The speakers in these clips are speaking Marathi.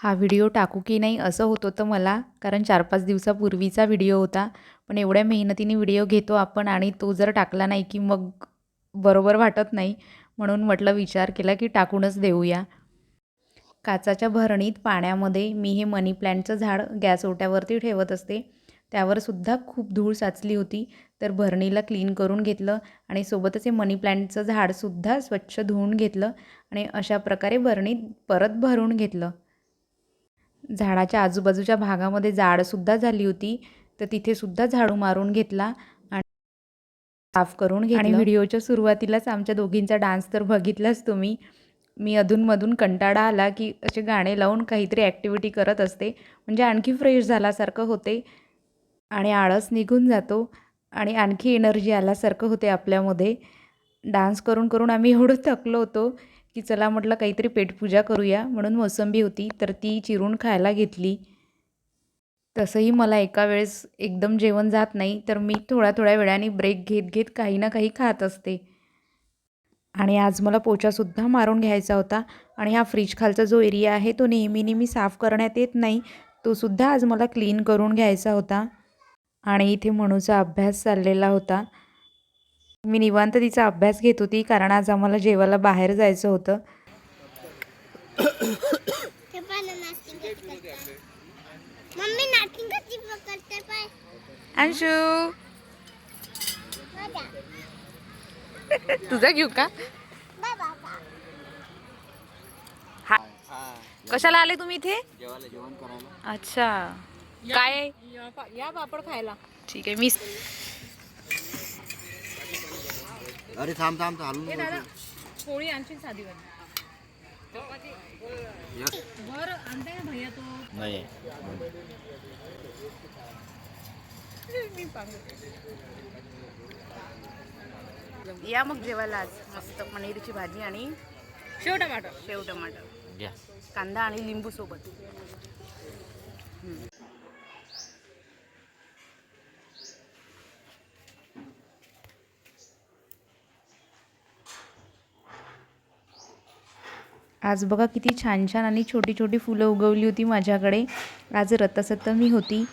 हा व्हिडिओ टाकू की नाही असं होत होतं मला. कारण चार पाच दिवसापूर्वीचा व्हिडिओ होता. पण एवढ्या मेहनतीने व्हिडिओ घेतो आपण आणि तो जर टाकला नाही की मग बरोबर वाटत नाही. म्हणून म्हटलं विचार केला की टाकूनच देऊया. काचाच्या भरणीत पाण्यामध्ये मी हे मनी प्लॅन्टचं झाड गॅस ओट्यावरती ठेवत असते. त्यावर सुद्धा खूप धूळ साचली होती. तर भरणीला क्लीन करून घेतलं आणि सोबतच हे मनी प्लॅन्टचं झाडसुद्धा स्वच्छ धुवून घेतलं आणि अशा प्रकारे भरणीत परत भरून घेतलं. झाडाच्या आजूबाजूच्या भागामध्ये जाडसुद्धा झाली होती तर तिथे सुद्धा झाडू मारून घेतला आणि साफ करून घेतलं. आणि व्हिडिओच्या सुरुवातीलाच आमच्या दोघींचा डान्स तर बघितलाच तुम्ही. मी अधूनमधून कंटाळा आला की असे गाणे लावून काहीतरी ॲक्टिव्हिटी करत असते. म्हणजे आणखी फ्रेश झाल्यासारखं होते आणि आळस निघून जातो आणि आणखी एनर्जी आल्यासारखं होते आपल्यामध्ये. डान्स करून करून आम्ही एवढं थकलो होतो की चला म्हटलं काहीतरी पेटपूजा करूया म्हणून मोसंबी होती तर ती चिरून खायला घेतली. तसंही मला एका वेळेस एकदम जेवण जात नाही तर मी थोड्या थोड्या वेळाने ब्रेक घेत घेत काही ना काही खात असते. आणि आज मला पोचासुद्धा मारून घ्यायचा होता आणि हा फ्रीज खालचा जो एरिया आहे तो नेहमी नेहमी साफ करण्यात येत नाही तो सुद्धा आज मला क्लीन करून घ्यायचा होता. आणि इथे मनूचा अभ्यास चाललेला होता. मी निवांत तिचा अभ्यास घेत होती कारण आज आम्हाला जेवायला बाहेर जायचं होतं. अंशू. तुझा घेऊ का? हा. कशाला आले तुम्ही इथे? जेवायला जेवण करायला अच्छा काय? या पापड खायला. ठीक आहे मी अरे थांब थांब थांब हलून हे. दादा पोळी आणशील साधी आणते ना भैया तो? नाही. मी सांगते या मग जेवायला आज. मस्त पनीरची भाजी आणि शेव टमाटर. शेव टमाटर. कांदा आणि लिंबू सोबत आज बघा किती छान छान आणि छोटी छोटी फुलं उगवली होती माझ्याकडे. आज रथसप्तमी होती.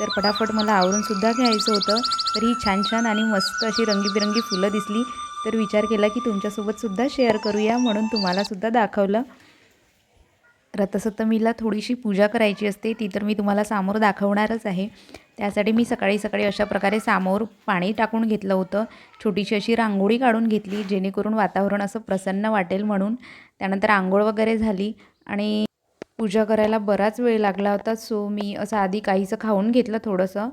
तर फटाफट मला आवरूनसुद्धा घ्यायचं होतं. तर ही छान छान आणि मस्त अशी रंगीबिरंगी फुलं दिसली. तर विचार केला की तुमच्यासोबतसुद्धा शेअर करूया म्हणून तुम्हालासुद्धा दाखवलं. रथसप्तमीला थोडीशी पूजा करायची असते ती तर मी तुम्हाला सामोर दाखवणारच आहे. त्यासाठी मी सकाळी सकाळी अशा प्रकारे सामोर पाणी टाकून घेतलं होतं. छोटीशी अशी रांगोळी काढून घेतली जेणेकरून वातावरण असं प्रसन्न वाटेल म्हणून. त्यानंतर आंघोळ वगैरे झाली आणि पूजा करायला बराच वेळ लागला होता सो मी असं आधी काहीचं खाऊन घेतलं थोडंसं.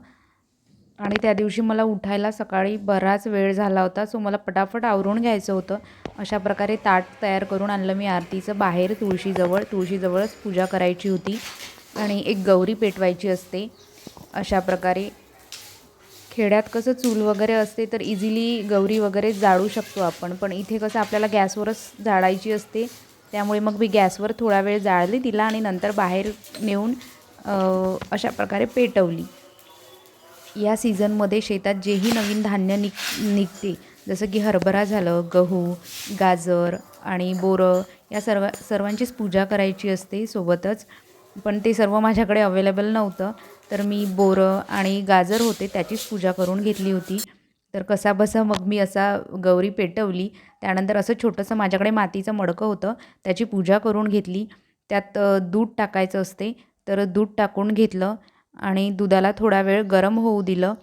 आणि त्या दिवशी मला उठायला सकाळी बराच वेळ झाला होता सो मला पटापट आवरून घ्यायचं होतं. अशा प्रकारे ताट तयार करून आणलं मी आरतीचं. बाहेर तुळशीजवळ तुळशीजवळच पूजा करायची होती आणि एक गौरी पेटवायची असते. अशा प्रकारे खेड्यात कसं चूल वगैरे असते तर इझिली गौरी वगैरे जाळू शकतो आपण पण इथे कसं आपल्याला गॅसवरच जाळायची असते. त्यामुळे मग मी गॅसवर थोडा वेळ जाळली तिला आणि नंतर बाहेर नेऊन अशा प्रकारे पेटवली. या सीझनमध्ये शेतात जेही नवीन धान्य निघ निघते जसं की हरभरा झालं गहू गाजर आणि बोरं या सर्व सर्वांचीच पूजा करायची असते सोबतच. पण ते सर्व माझ्याकडे अवेलेबल नव्हतं तर मी बोरं आणि गाजर होते त्याचीच पूजा करून घेतली होती. तर कसा बसा मग मी असा गौरी पेटवली. त्यानंतर असं छोटंसं माझ्याकडे मातीचं मडकं होतं त्याची पूजा करून घेतली. त्यात दूध टाकायचं असते तर दूध टाकून घेतलं. आणि दुधाला थोडा वेळ गरम होऊ दिलं.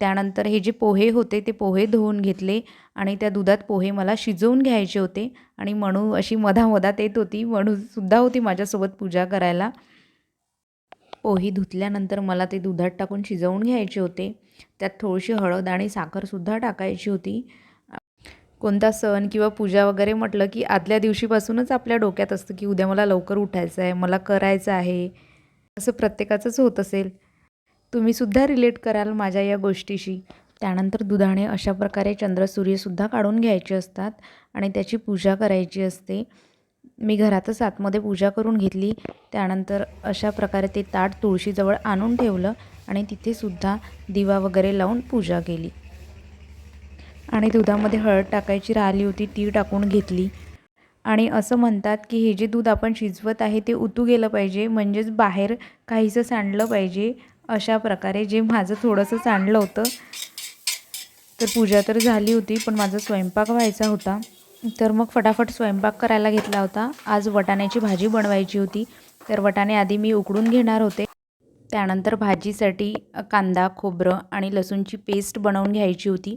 त्यानंतर हे जे पोहे होते ते पोहे धुवून घेतले आणि त्या दुधात पोहे मला शिजवून घ्यायचे होते. आणि म्हणू अशी मधामधात येत होती. म्हणूसुद्धा होती माझ्यासोबत पूजा करायला. पोहे धुतल्यानंतर मला ते दुधात टाकून शिजवून घ्यायचे होते. त्यात थोडीशी हळद आणि साखरसुद्धा टाकायची होती. कोणता सण किंवा पूजा वगैरे म्हटलं की आदल्या दिवशीपासूनच आपल्या डोक्यात असतं की उद्या मला लवकर उठायचं आहे मला करायचं आहे. असं प्रत्येकाचंच होत असेल. तुम्हीसुद्धा रिलेट कराल माझ्या या गोष्टीशी. त्यानंतर दुधाने अशा प्रकारे चंद्रसूर्यसुद्धा काढून घ्यायचे असतात आणि त्याची पूजा करायची असते. मी घरातच आतमध्ये पूजा करून घेतली. त्यानंतर अशा प्रकारे ते ताट तुळशीजवळ आणून ठेवलं आणि तिथेसुद्धा दिवा वगैरे लावून पूजा केली. आणि दुधामध्ये हळद टाकायची राहिली होती ती टाकून घेतली. आणि असं म्हणतात की हे जे दूध आपण शिजवत आहे ते उतू गेलं पाहिजे म्हणजेच बाहेर काहीसं सांडलं पाहिजे अशा प्रकारे. जे माझं थोडंसं सांडलं होतं तर पूजा तर झाली होती पण माझा स्वयंपाक व्हायचा होता. तर मग फटाफट स्वयंपाक करायला घेतला होता. आज वटाण्याची भाजी बनवायची होती. तर वटाणे आधी मी उकडून घेणार होते. त्यानंतर भाजीसाठी कांदा खोबरं आणि लसूणची पेस्ट बनवून घ्यायची होती.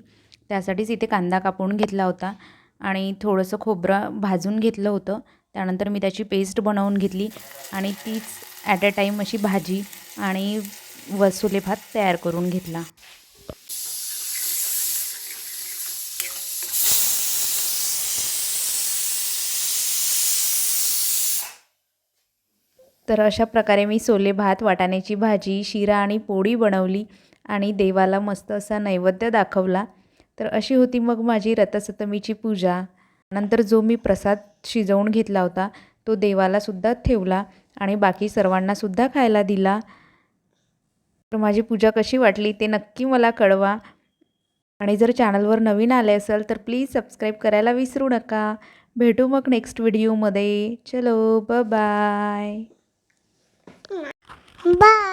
त्यासाठीच इथे कांदा कापून घेतला होता. आणि थोडंसं खोबरं भाजून घेतलं होतं. त्यानंतर मी त्याची पेस्ट बनवून घेतली आणि तीच ॲट अ टाईम अशी भाजी आणि वसुले भात तयार करून घेतला. तर अशा प्रकारे मी सोले भात वाटाण्याची भाजी शिरा आणि पोळी बनवली आणि देवाला मस्त असा नैवेद्य दाखवला. तर अशी होती मग माझी रथसप्तमीची पूजा. नंतर जो मी प्रसाद शिजवून घेतला होता तो देवालासुद्धा ठेवला आणि बाकी सर्वांनासुद्धा खायला दिला. तर माझी पूजा कशी वाटली ते नक्की मला कळवा. आणि जर चॅनलवर नवीन आले असेल तर प्लीज सबस्क्राईब करायला विसरू नका. भेटू मग नेक्स्ट व्हिडिओमध्ये. चलो बाय बाय